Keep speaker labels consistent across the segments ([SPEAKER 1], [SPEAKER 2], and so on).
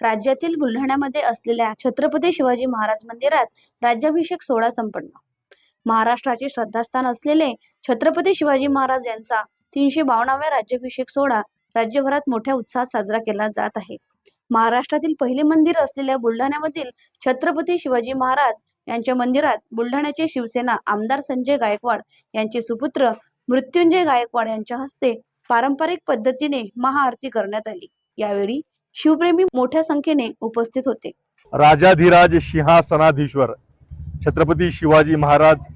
[SPEAKER 1] राज्यातील बुलढाण्यामध्ये असलेल्या छत्रपती शिवाजी महाराज मंदिरात राज्याभिषेक सोहळा संपन्न. महाराष्ट्राचे श्रद्धास्थान असलेले छत्रपती शिवाजी महाराज यांचा तीनशे बावनाव्या राज्याभिषेक सोहळा राज्यभरात मोठ्या उत्साहात साजरा केला जात आहे. महाराष्ट्रातील पहिले मंदिर असलेल्या बुलढाण्यामधील छत्रपती शिवाजी महाराज यांच्या मंदिरात बुलढाण्याचे शिवसेना आमदार संजय गायकवाड यांचे सुपुत्र मृत्युंजय गायकवाड यांच्या हस्ते पारंपरिक पद्धतीने महाआरती करण्यात आली. यावेळी शिवप्रेमी मोठ्या संख्येने उपस्थित होते.
[SPEAKER 2] राजाधिराज सिंहासनाधीश्वर छत्रपती शिवाजी महाराज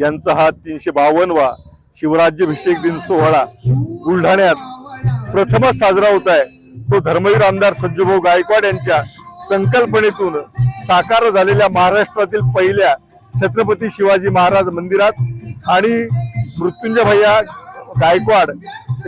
[SPEAKER 2] यांचा हा तीनशे बावन्नवा शिवराज्याभिषेक दिन सोहळा बुलढाण्यात प्रथमच साजरा होत आहे. तो धर्मवीर आमदार सज्जूभाऊ गायकवाड यांच्या संकल्पनेतून साकार झालेल्या महाराष्ट्रातील पहिल्या छत्रपती शिवाजी महाराज मंदिरात आणि मृत्युंजय भैया गायकवाड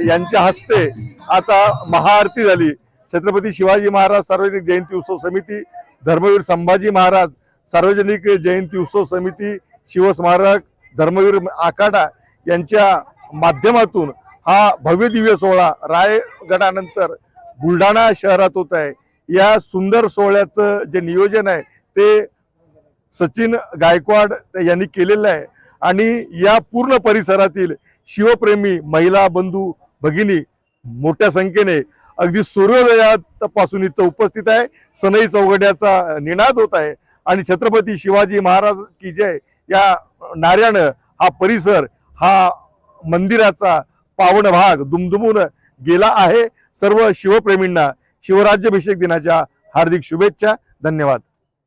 [SPEAKER 2] यांच्या हस्ते आता महाआरती झाली. छत्रपती शिवाजी महाराज सार्वजनिक जयंती उत्सव समिती धर्मवीर संभाजी महाराज सार्वजनिक जयंती उत्सव समिती शिवस्मारक धर्मवीर आखाडा यांच्या माध्यमातून हा भव्य दिव्य सोहळा रायगडानंतर बुलढाणा शहरात होत आहे. या सुंदर सोहळ्याचं जे नियोजन आहे ते सचिन गायकवाड यांनी केलेलं आहे. आणि या पूर्ण परिसरातील शिवप्रेमी महिला बंधू भगिनी मोठ्या संख्येने अगदी सूर्योदयापासून इथं उपस्थित आहे. सनई चौघड्याचा निनाद होत आहे. आणि छत्रपती शिवाजी महाराज की जय या नाऱ्यानं हा परिसर हा मंदिराचा पावन भाग दुमदुमून गेला आहे. सर्व शिवप्रेमींना शिवराज्याभिषेक दिनाच्या हार्दिक शुभेच्छा. धन्यवाद.